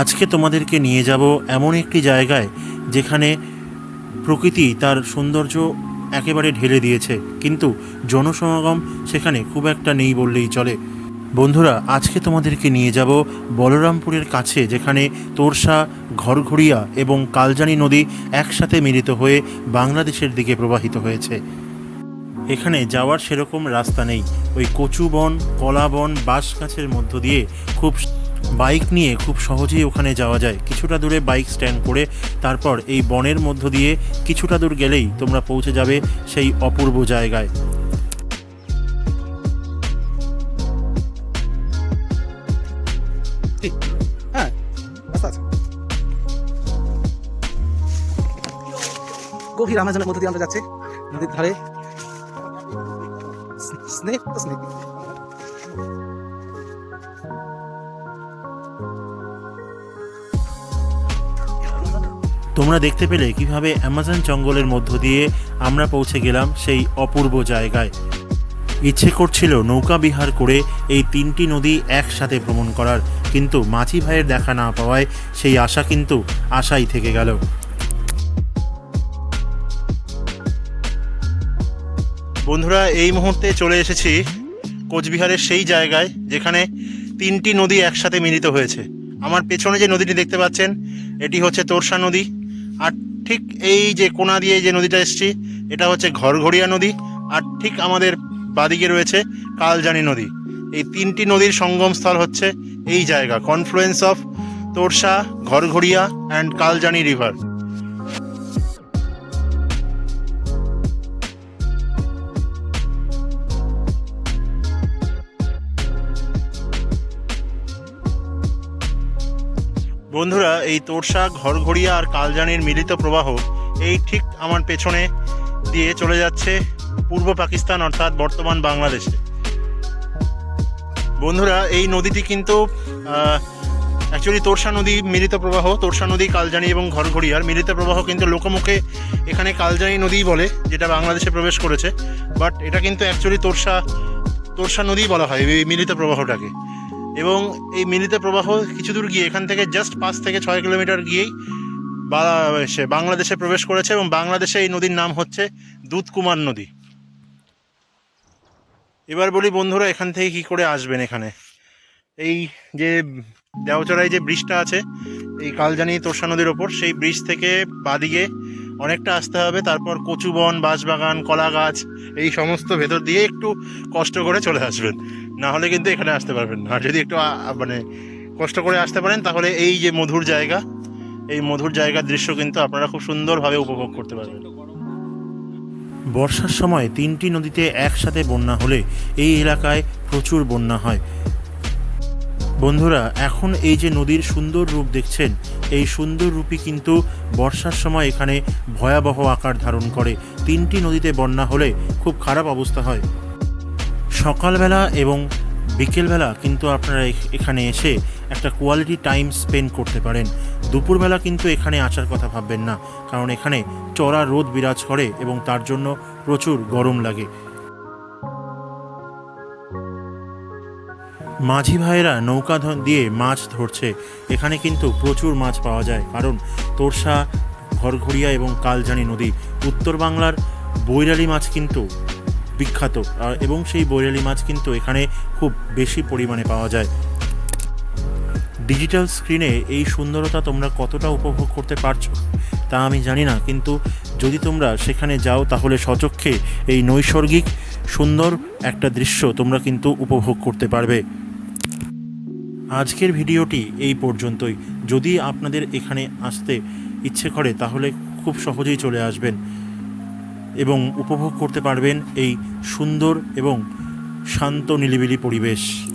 আজকে তোমাদেরকে নিয়ে যাব এমন একটি জায়গায় যেখানে প্রকৃতি তার সৌন্দর্য একেবারে ঢেলে দিয়েছে। কিন্তু জনসমাগম সেখানে খুব একটা নেই বললেই চলে। বন্ধুরা, আজকে তোমাদেরকে নিয়ে যাব বলরামপুরের কাছে, যেখানে তোরসা, ঘরঘড়িয়া এবং কালজানি নদী একসাথে মিলিত হয়ে বাংলাদেশের দিকে প্রবাহিত হয়েছে। এখানে যাওয়ার সেরকম রাস্তা নেই। ওই কচু বন কলা বন বাঁশ গাছের মধ্য দিয়ে খুব বাইক নিয়ে খুব সহজেই ওখানে যাওয়া যায়। কিছুটা দূরে বাইক স্ট্যান্ড করে তারপর এই বনের মধ্য দিয়ে কিছুটা দূর গেলেই তোমরা পৌঁছে যাবে সেই অপূর্ব জায়গায়। হ্যাঁ আচ্ছা আচ্ছা। গভীর আমাজনের দিয়ে আমরা নদীর ধারে। তোমরা দেখতে পেলে কীভাবে অ্যামাজন জঙ্গলের মধ্য দিয়ে আমরা পৌঁছে গেলাম সেই অপূর্ব জায়গায়। ইচ্ছে করছিল নৌকা বিহার করে এই তিনটি নদী একসাথে ভ্রমণ করার, কিন্তু মাঝি ভাইয়ের দেখা না পাওয়ায় সেই আশা কিন্তু আশাই থেকে গেল। বন্ধুরা, এই মুহূর্তে চলে এসেছি কোচবিহারের সেই জায়গায় যেখানে তিনটি নদী একসাথে মিলিত হয়েছে। আমার পেছনে যে নদীটি দেখতে পাচ্ছেন, এটি হচ্ছে তোরসা নদী। আর ঠিক এই যে কোনা দিয়ে যে নদীটা এসছি, এটা হচ্ছে ঘরঘড়িয়া নদী, আর ঠিক আমাদের বাদিকে রয়েছে কালজানি নদী। এই তিনটি নদীর সঙ্গমস্থল হচ্ছে এই জায়গা কনফ্লুয়েন্স অফ তোরসা, ঘরঘড়িয়া অ্যান্ড কালজানি রিভার বন্ধুরা, এই তোরসা, ঘরঘড়িয়া আর কালজানির মিলিত প্রবাহ এই ঠিক আমার পেছনে দিয়ে চলে যাচ্ছে পূর্ব পাকিস্তান, অর্থাৎ বর্তমান বাংলাদেশে। বন্ধুরা, এই নদীটি কিন্তু অ্যাকচুয়ালি তোরসা নদী মিলিত প্রবাহ, তোরসা নদী, কালজানি এবং ঘরঘড়িয়ার মিলিত প্রবাহ কিন্তু লোকমুখে এখানে কালজানি নদীই বলে, যেটা বাংলাদেশে প্রবেশ করেছে। বাট এটা কিন্তু অ্যাকচুয়ালি তোরসা তোরসা নদী বলা হয় এই মিলিত প্রবাহটাকে। এবং এই মিলিত প্রবাহ কিছু দূর গিয়ে, এখান থেকে জাস্ট পাঁচ থেকে ছয় কিলোমিটার গিয়েই সে বাংলাদেশে প্রবেশ করেছে এবং বাংলাদেশে এই নদীর নাম হচ্ছে দুধকুমার নদী। এবার বলি বন্ধুরা, এখান থেকে কি করে আসবেন এখানে? এই যে দেওচড়ায় যে ব্রিজটা আছে, এই কালজানি তোরসা নদীর ওপর, সেই ব্রিজ থেকে বাদিকে অনেকটা আসতে হবে, তারপর কচুবন, বাঁশবাগান কলা গাছ এই সমস্ত ভেতর দিয়ে একটু কষ্ট করে চলে আসবেন। না হলে কিন্তু এখানে আসতে পারবেন না। যদি একটু মানে কষ্ট করে আসতে পারেন, তাহলে এই যে মধুর জায়গা, এই মধুর জায়গার দৃশ্য কিন্তু আপনারা খুব সুন্দরভাবে উপভোগ করতে পারবেন। বর্ষার সময় তিনটি নদীতে একসাথে বন্যা হলে এই এলাকায় প্রচুর বন্যা হয়। বন্ধুরা, এখন এই যে নদীর সুন্দর রূপ দেখছেন, এই সুন্দর রূপই কিন্তু বর্ষার সময় এখানে ভয়াবহ আকার ধারণ করে। তিনটি নদীতে বন্যা হলে খুব খারাপ অবস্থা হয়। সকালবেলা এবং বিকেলবেলা কিন্তু আপনারা এখানে এসে একটা কোয়ালিটি টাইম স্পেন্ড করতে পারেন। দুপুরবেলা কিন্তু এখানে আসার কথা ভাববেন না, কারণ এখানে চড়া রোদ বিরাজ করে এবং তার জন্য প্রচুর গরম লাগে। মাঝি ভাইয়েরা নৌকা দিয়ে মাছ ধরছে। এখানে কিন্তু প্রচুর মাছ পাওয়া যায়, কারণ তোরসা, ঘরঘড়িয়া এবং কালজানি নদী উত্তর বাংলার বৈরালি মাছ কিন্তু বিখ্যাত এবং সেই বৈরালি মাছ কিন্তু এখানে খুব বেশি পরিমাণে পাওয়া যায়। ডিজিটাল স্ক্রিনে এই সুন্দরতা তোমরা কতটা উপভোগ করতে পারছ, তা আমি জানি না, কিন্তু যদি তোমরা সেখানে যাও, তাহলে সচক্ষে এই নৈসর্গিক সুন্দর একটা দৃশ্য তোমরা কিন্তু উপভোগ করতে পারবে। আজকের ভিডিওটি এই পর্যন্তই। যদি আপনাদের এখানে আসতে ইচ্ছে করে, তাহলে খুব সহজেই চলে আসবেন এবং উপভোগ করতে পারবেন এই সুন্দর এবং শান্ত নিলিবিলি পরিবেশ।